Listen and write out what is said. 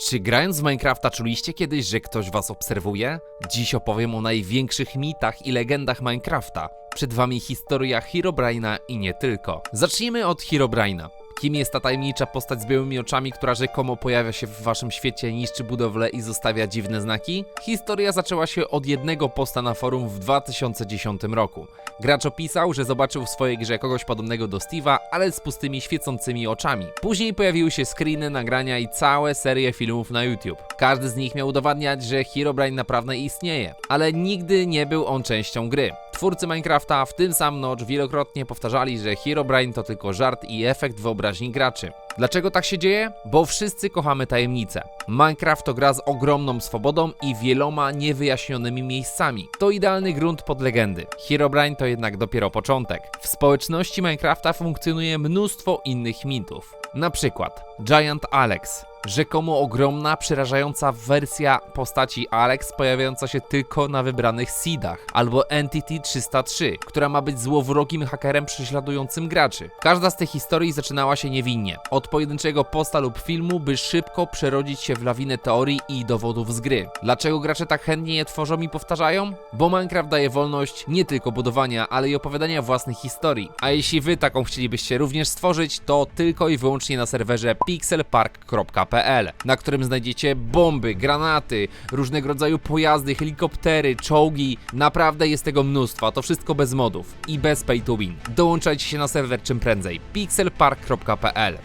Czy grając w Minecrafta czuliście kiedyś, że ktoś was obserwuje? Dziś opowiem o największych mitach i legendach Minecrafta. Przed wami historia Herobrine'a i nie tylko. Zacznijmy od Herobrine'a. Kim jest ta tajemnicza postać z białymi oczami, która rzekomo pojawia się w waszym świecie, niszczy budowle i zostawia dziwne znaki? Historia zaczęła się od jednego posta na forum w 2010 roku. Gracz opisał, że zobaczył w swojej grze kogoś podobnego do Steve'a, ale z pustymi, świecącymi oczami. Później pojawiły się screeny, nagrania i całe serie filmów na YouTube. Każdy z nich miał udowadniać, że Herobrine naprawdę istnieje, ale nigdy nie był on częścią gry. Twórcy Minecrafta, w tym sam Notch, wielokrotnie powtarzali, że Herobrine to tylko żart i efekt wyobraźni graczy. Dlaczego tak się dzieje? Bo wszyscy kochamy tajemnice. Minecraft to gra z ogromną swobodą i wieloma niewyjaśnionymi miejscami. To idealny grunt pod legendy. Herobrine to jednak dopiero początek. W społeczności Minecrafta funkcjonuje mnóstwo innych mitów. Na przykład Giant Alex, rzekomo ogromna, przerażająca wersja postaci Alex pojawiająca się tylko na wybranych seedach, albo Entity 303, która ma być złowrogim hakerem prześladującym graczy. Każda z tych historii zaczynała się niewinnie, od pojedynczego posta lub filmu, by szybko przerodzić się w lawinę teorii i dowodów z gry. Dlaczego gracze tak chętnie je tworzą i powtarzają? Bo Minecraft daje wolność nie tylko budowania, ale i opowiadania własnych historii. A jeśli wy taką chcielibyście również stworzyć, to tylko i wyłącznie na serwerze pixelpark.pl, na którym znajdziecie bomby, granaty, różnego rodzaju pojazdy, helikoptery, czołgi. Naprawdę jest tego mnóstwo, to wszystko bez modów i bez pay to win. Dołączajcie się na serwer czym prędzej pixelpark.pl.